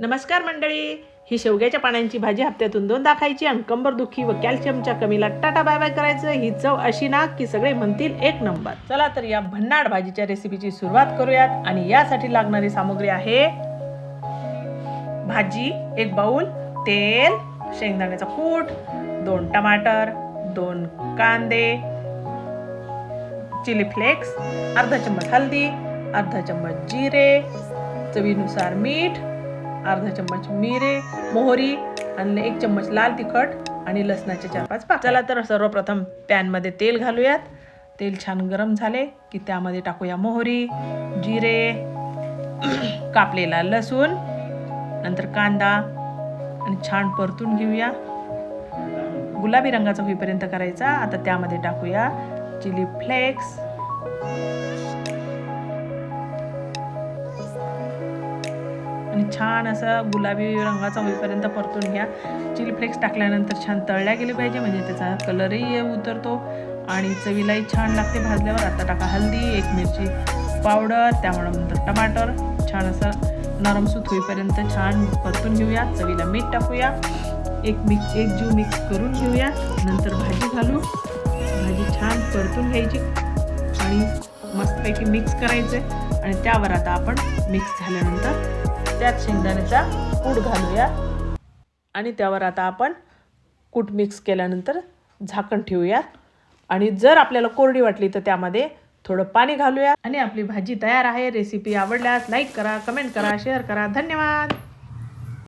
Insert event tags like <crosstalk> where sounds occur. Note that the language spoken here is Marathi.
नमस्कार मंडळी. ही शेवग्याच्या पानांची भाजी हप्त्यातून दोनदा खायची आणि कंबर दुखी व कॅल्शियमच्या कमीला टाटा बाय बाय करायचं. ही चव अशी ना की सगळे म्हणतील एक नंबर. चला तर या भन्नाड भाजीच्या रेसिपीची सुरुवात करूयात. आणि यासाठी लागणारी सामग्री आहे भाजी एक बाऊल तेल शेंगदाण्याचा कूट दोन टमाटर दोन कांदे चिली फ्लेक्स अर्धा चम्मच हल्दी अर्धा चम्मच जिरे चवीनुसार मीठ अर्धा चम्मच मिरे मोहरी आणि एक चम्मच लाल तिखट आणि लसणाचे चार पाच पाक चला तर सर्वप्रथम पॅनमध्ये तेल घालूयात. तेल छान गरम झाले की त्यामध्ये टाकूया मोहरी जिरे <clears throat> कापलेला लसूण नंतर कांदा आणि छान परतून घेऊया. गुलाबी रंगाचा होईपर्यंत करायचा. आता त्यामध्ये टाकूया चिली फ्लेक्स. आणि छान असं गुलाबी रंगाचा होईपर्यंत परतून घ्या. चिली फ्लेक्स टाकल्यानंतर छान तळल्या गेले पाहिजे म्हणजे त्याचा कलरही उतरतो. आणि चवीलाही छान लागते भाजल्यावर. आता टाका हल्दी एक मिरची पावडर त्यामुळे टमाटर. छान असं नरमसूत होईपर्यंत छान परतून घेऊया. चवीला मीठ टाकूया. एक मिक्स एक जीव मिक्स करून घेऊया. नंतर भाजी घालू. भाजी छान परतून घ्यायची. आणि मस्तपैकी मिक्स करायचं. आणि त्यावर आता आपण मिक्स झाल्यानंतर त्यात शेंगदाण्याचा कूट घालूया. आणि त्यावर आता आपण कूट मिक्स केल्यानंतर झाकण ठेवूया. आणि जर आपल्याला कोरडी वाटली तर त्यामध्ये थोडं पाणी घालूया. आणि आपली भाजी तयार आहे. रेसिपी आवडल्यास लाईक करा कमेंट करा शेअर करा. धन्यवाद!